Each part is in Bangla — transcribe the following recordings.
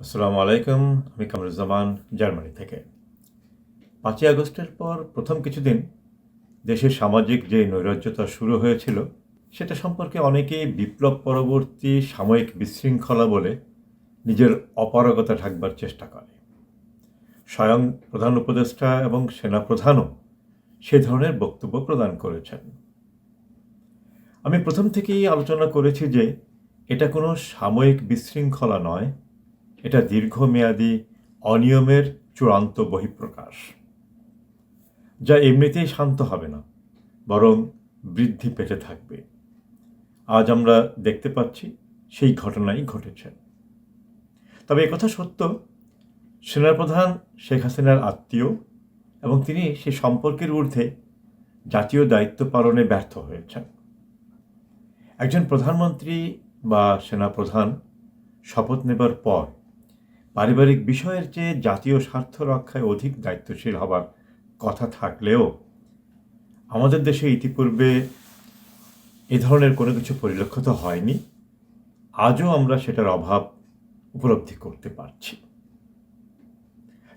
আসসালামু আলাইকুম, আমি কামরুজ্জামান জার্মানি থেকে। পাঁচই আগস্টের পর প্রথম কিছুদিন দেশের সামাজিক যে নৈরাজ্যতা শুরু হয়েছিল, সেটা সম্পর্কে অনেকেই বিপ্লব পরবর্তী সাময়িক বিশৃঙ্খলা বলে নিজের অপারগতা ঢাকবার চেষ্টা করে। স্বয়ং প্রধান উপদেষ্টা এবং সেনাপ্রধানও সে ধরনের বক্তব্য প্রদান করেছেন। আমি প্রথম থেকেই আলোচনা করেছি যে এটা কোনো সাময়িক বিশৃঙ্খলা নয় এটা দীর্ঘমেয়াদী, অনিয়মের চূড়ান্ত বহিঃপ্রকাশ। যা এমনিতেই শান্ত হবে না, বরং বৃদ্ধি পেতে থাকবে। আজ আমরা দেখতে পাচ্ছি সেই ঘটনাই ঘটেছে। তবে কথা সত্য, সেনাপ্রধান শেখ হাসিনার আত্মীয় এবং তিনি সে সম্পর্কের ঊর্ধ্বে জাতীয় দায়িত্ব পালনে ব্যর্থ হয়েছেন। একজন প্রধানমন্ত্রী বা সেনাপ্রধান শপথ নেবার পর পারিবারিক বিষয়ের চেয়ে জাতীয় স্বার্থ রক্ষায় অধিক দায়িত্বশীল হবার কথা থাকলেও আমাদের দেশে ইতিপূর্বে এ ধরনের কোনো কিছু পরিলক্ষিত হয়নি। আজও আমরা সেটার অভাব উপলব্ধি করতে পারছি।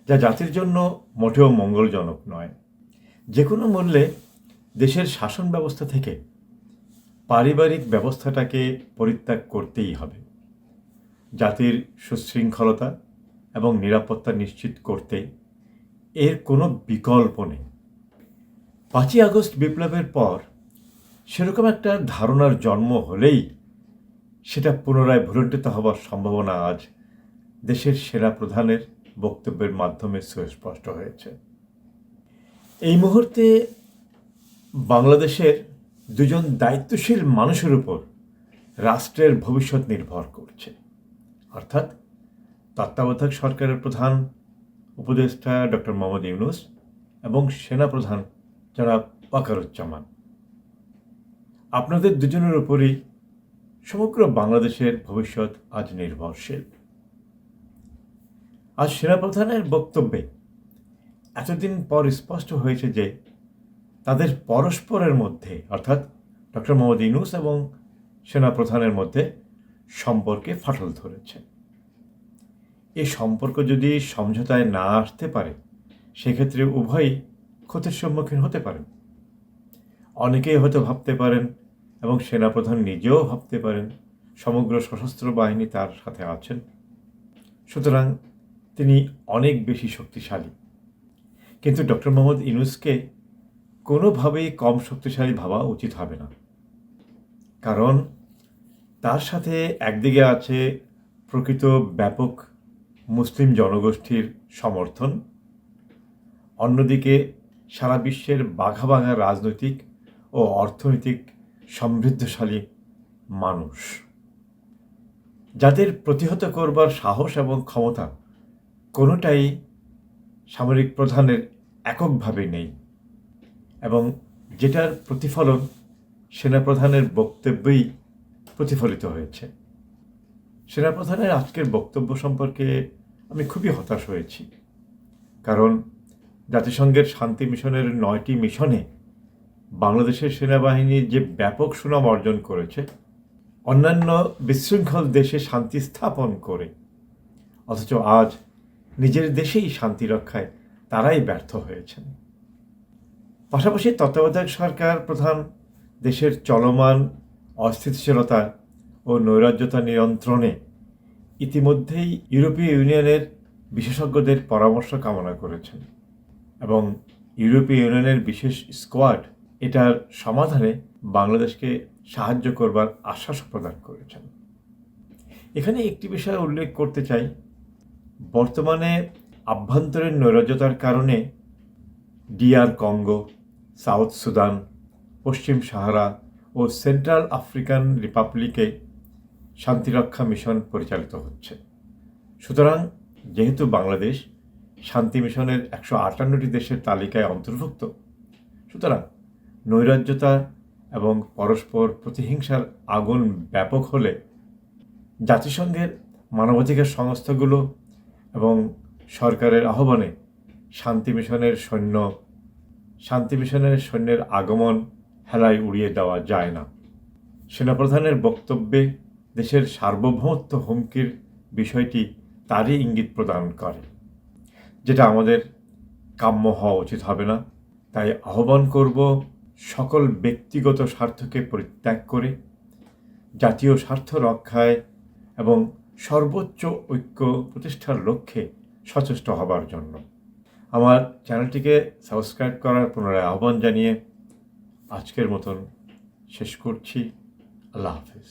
যা জাতির জন্য মোটেও মঙ্গলজনক নয়। যে কোনো মূল্যে দেশের শাসন ব্যবস্থা থেকে পারিবারিক ব্যবস্থাটাকে পরিত্যাগ করতেই হবে। জাতির সুশৃঙ্খলতা এবং নিরাপত্তা নিশ্চিত করতে এর কোনো বিকল্প নেই। পাঁচই আগস্ট বিপ্লবের পর সেরকম একটা ধারণার জন্ম হলেই সেটা পুনরায় ভুলণ্ঠিত হবার সম্ভাবনা আজ দেশের সেনা প্রধানের বক্তব্যের মাধ্যমে সুস্পষ্ট হয়েছে। এই মুহূর্তে বাংলাদেশের দুজন দায়িত্বশীল মানুষের উপর রাষ্ট্রের ভবিষ্যৎ নির্ভর করছে। অর্থাৎ তত্ত্বাবধায়ক সরকারের প্রধান উপদেষ্টা ডক্টর মোহাম্মদ ইউনুস এবং সেনাপ্রধান জনাব ওয়াকারুজ্জামান। আপনাদের দুজনের উপরই সমগ্র বাংলাদেশের ভবিষ্যৎ আজ নির্ভরশীল। আজ সেনাপ্রধানের বক্তব্যে এতদিন পর স্পষ্ট হয়েছে যে তাদের পরস্পরের মধ্যে, অর্থাৎ ডক্টর মোহাম্মদ ইউনুস এবং সেনাপ্রধানের মধ্যে সম্পর্কে ফাটল ধরেছে। এই সম্পর্ক যদি সমঝোতায় না আসতে পারে, সেক্ষেত্রে উভয়ই ক্ষতির সম্মুখীন হতে পারেন। অনেকেই হয়তো ভাবতে পারেন এবং সেনাপ্রধান নিজেও ভাবতে পারেন, সমগ্র সশস্ত্র বাহিনী তার সাথে আছেন। সুতরাং তিনি অনেক বেশি শক্তিশালী। কিন্তু ডক্টর মোহাম্মদ ইনুসকে কোনোভাবেই কম শক্তিশালী ভাবা উচিত হবে না। কারণ তার সাথে একদিকে আছে প্রকৃত ব্যাপক মুসলিম জনগোষ্ঠীর সমর্থন। অন্যদিকে, সারা বিশ্বের বাঘা বাঘা রাজনৈতিক ও অর্থনৈতিক সমৃদ্ধশালী মানুষ। যাদের প্রতিহত করবার সাহস এবং ক্ষমতা কোনোটাই সামরিক প্রধানের এককভাবে নেই এবং যেটার প্রতিফলন সেনাপ্রধানের বক্তব্যেই প্রতিফলিত হয়েছে। সেনাপ্রধানের আজকের বক্তব্য সম্পর্কে আমি খুবই হতাশ হয়েছি। কারণ জাতিসংঘের শান্তি মিশনের নয়টি মিশনে বাংলাদেশের সেনাবাহিনী যে ব্যাপক সুনাম অর্জন করেছে, অন্যান্য বিশৃঙ্খল দেশে শান্তি স্থাপন করে, অথচ আজ নিজের দেশেই শান্তি রক্ষায় তারাই ব্যর্থ হয়েছেন। পাশাপাশি তত্ত্বাবধায়ক সরকার প্রধান দেশের চলমান অস্থিতিশীলতা ও নৈরাজ্যতা নিয়ন্ত্রণে ইতিমধ্যেই ইউরোপীয় ইউনিয়নের বিশেষজ্ঞদের পরামর্শ কামনা করেছেন এবং ইউরোপীয় ইউনিয়নের বিশেষ স্কোয়াড এটার সমাধানে বাংলাদেশকে সাহায্য করবার আশ্বাস প্রদান করেছেন। এখানে একটি বিষয় উল্লেখ করতে চাই। বর্তমানে আভ্যন্তরীণ নৈরাজ্যতার কারণে ডিআর কঙ্গো, সাউথ সুদান, পশ্চিম সাহারা ও সেন্ট্রাল আফ্রিকান রিপাবলিকে শান্তিরক্ষা মিশন পরিচালিত হচ্ছে। সুতরাং যেহেতু বাংলাদেশ শান্তি মিশনের একশো আটান্নটি দেশের তালিকায় অন্তর্ভুক্ত, সুতরাং নৈরাজ্যতা এবং পরস্পর প্রতিহিংসার আগুন ব্যাপক হলে জাতিসংঘের মানবাধিকার সংস্থাগুলো এবং সরকারের আহ্বানে শান্তি মিশনের সৈন্য, শান্তি মিশনের সৈন্যের আগমন হেলায় উড়িয়ে দেওয়া যায় না। সেনাপ্রধানের বক্তব্যে দেশের সার্বভৌমত্ব হুমকির বিষয়টি তারই ইঙ্গিত প্রদান করে, যেটা আমাদের কাম্য হওয়া উচিত হবে না। তাই আহ্বান করব সকল ব্যক্তিগত স্বার্থকে পরিত্যাগ করে, জাতীয় স্বার্থ রক্ষায় এবং সর্বোচ্চ ঐক্য প্রতিষ্ঠার লক্ষ্যে সচেষ্ট হবার জন্য। আমার চ্যানেলটিকে সাবস্ক্রাইব করার পুনরায় আহ্বান জানিয়ে আজকের মতন শেষ করছি। আল্লাহ হাফিজ।